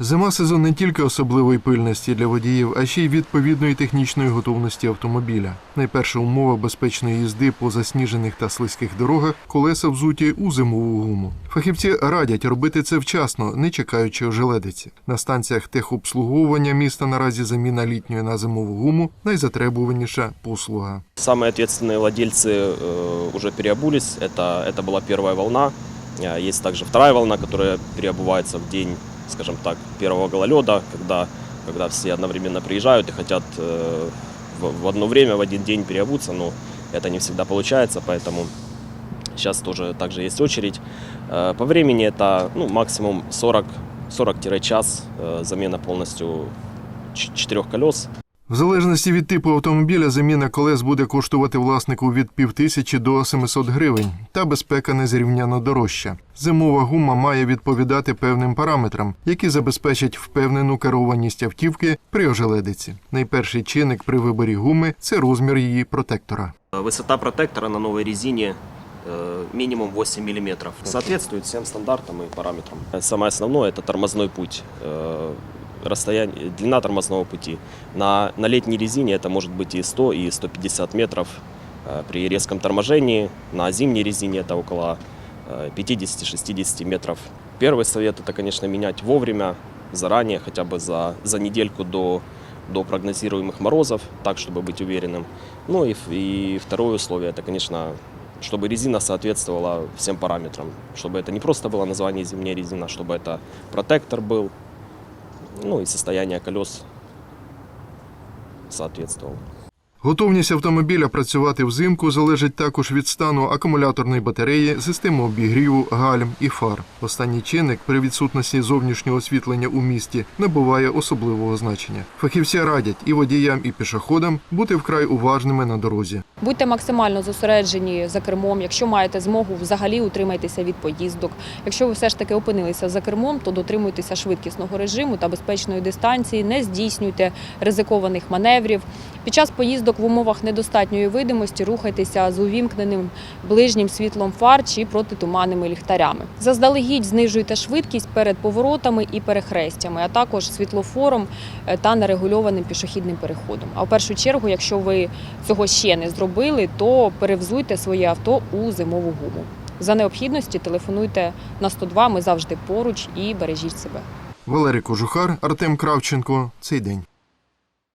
Зима сезон не тільки особливої пильності для водіїв, а ще й відповідної технічної готовності автомобіля. Найперша умова безпечної їзди по засніжених та слизьких дорогах колеса взуті у зимову гуму. Фахівці радять робити це вчасно, не чекаючи ожеледиці. На станціях техобслуговування міста наразі заміна літньої на зимову гуму найзатребуваніша послуга. Самые ответственные владельцы э, уже переобулись. Это, это была первая волна. Э, Есть также вторая волна, которая переобувается в день, Скажем так, первого гололеда, когда, когда все одновременно приезжают и хотят э, в, в одно время, в один день переобуться, но это не всегда получается, поэтому сейчас тоже также есть очередь. Э, По времени это ну, максимум 40 40-час э, замена полностью четырех колес. В залежності від типу автомобіля заміна колес буде коштувати власнику від півтисячі до 700 гривень, та безпека незрівняно дорожча. Зимова гума має відповідати певним параметрам, які забезпечать впевнену керованість автівки при ожеледиці. Найперший чинник при виборі гуми це розмір її протектора. Высота протектора на новой резине э, минимум 8 мм. Соответствует всем стандартам и параметрам. Самое основное это тормозной путь. Э, Расстояние, длина тормозного пути. На, на летней резине это может быть и 100, и 150 метров э, при резком торможении. На зимней резине это около э, 50-60 метров. Первый совет это, конечно, менять вовремя, заранее, хотя бы за, за недельку до, до прогнозируемых морозов, так, чтобы быть уверенным. Ну и, и второе условие, это, конечно, чтобы резина соответствовала всем параметрам. Чтобы это не просто было название зимняя резина, чтобы это протектор был, ну и состояние колес соответствовало. Готовність автомобіля працювати взимку залежить також від стану акумуляторної батареї, системи обігріву, гальм і фар. Останній чинник при відсутності зовнішнього освітлення у місті набуває особливого значення. Фахівці радять і водіям, і пішоходам бути вкрай уважними на дорозі. Будьте максимально зосереджені за кермом. Якщо маєте змогу, взагалі утримайтеся від поїздок. Якщо ви все ж таки опинилися за кермом, то дотримуйтеся швидкісного режиму та безпечної дистанції, не здійснюйте ризикованих маневрів. Під час поїздок в умовах недостатньої видимості рухайтеся з увімкненим ближнім світлом фар чи протитуманними ліхтарями. Заздалегідь знижуйте швидкість перед поворотами і перехрестями, а також світлофором е, та нерегульованим пішохідним переходом. А в першу чергу, якщо ви цього ще не зробили, то перевзуйте своє авто у зимову гуму. За необхідності телефонуйте на 102, Ми завжди поруч і бережіть себе. Валерій Кожухар, Артем Кравченко. Цей день.